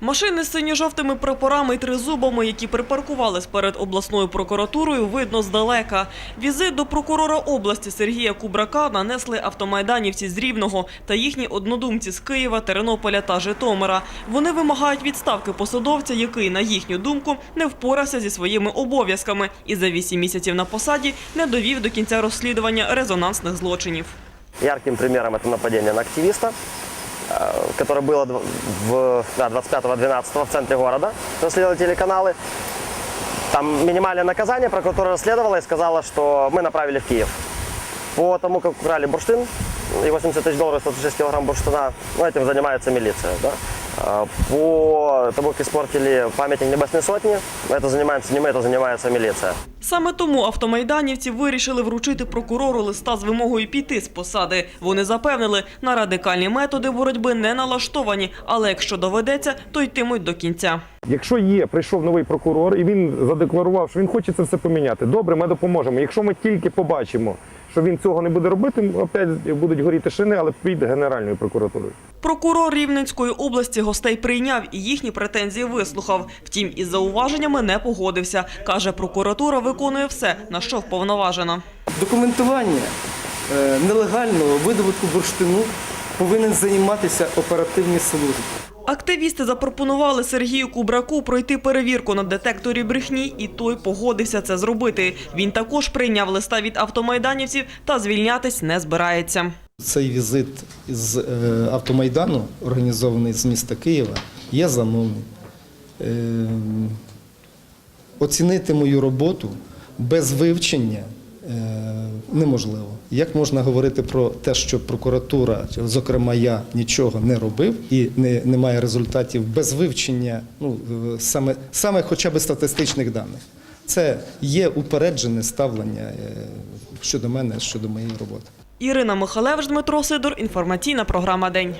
Машини з синьо-жовтими прапорами і тризубами, які припаркувались перед обласною прокуратурою, видно здалека. Візит до прокурора області Сергія Кубрака нанесли автомайданівці з Рівного та їхні однодумці з Києва, Тернополя та Житомира. Вони вимагають відставки посадовця, який, на їхню думку, не впорався зі своїми обов'язками і за вісім місяців на посаді не довів до кінця розслідування резонансних злочинів. Ярким примером это нападение на активиста, э, которое было дв- в, да, 25-12 в центре города. Расследовали телеканалы. Там минимальное наказание, прокуратура расследовала и сказала, что мы направили в Киев. По тому, как украли бурштин, и 80 тысяч долларов, 106 килограмм бурштина, ну, этим занимается милиция. Да? А, По тому, как испортили памятник Небесной Сотни, это занимаемся не мы, это занимается милиция. Саме тому автомайданівці вирішили вручити прокурору листа з вимогою піти з посади. Вони запевнили, на радикальні методи боротьби не налаштовані, але якщо доведеться, то йтимуть до кінця. Якщо є, прийшов новий прокурор і він задекларував, що він хоче це все поміняти, добре, ми допоможемо. Якщо ми тільки побачимо, що він цього не буде робити, опять будуть горіти шини, але під Генеральною прокуратурою. Прокурор Рівненської області гостей прийняв і їхні претензії вислухав. Втім, із зауваженнями не погодився. Каже, прокуратура виконує все, на що вповноважена. Документування е, нелегального видобутку бурштину повинен займатися оперативні служби. Активісти запропонували Сергію Кубраку пройти перевірку на детекторі брехні, і той погодився це зробити. Він також прийняв листа від автомайданівців та звільнятись не збирається. Цей візит з е, автомайдану, організований з міста Києва, є замовний. Е, Оцінити мою роботу без вивчення неможливо. Як можна говорити про те, що прокуратура, зокрема я, нічого не робив і не, немає результатів без вивчення, ну е, саме, саме хоча б статистичних даних. Це є упереджене ставлення е, щодо мене, щодо моєї роботи. Ірина Михалевич, Дмитро Сидор. Інформаційна програма День.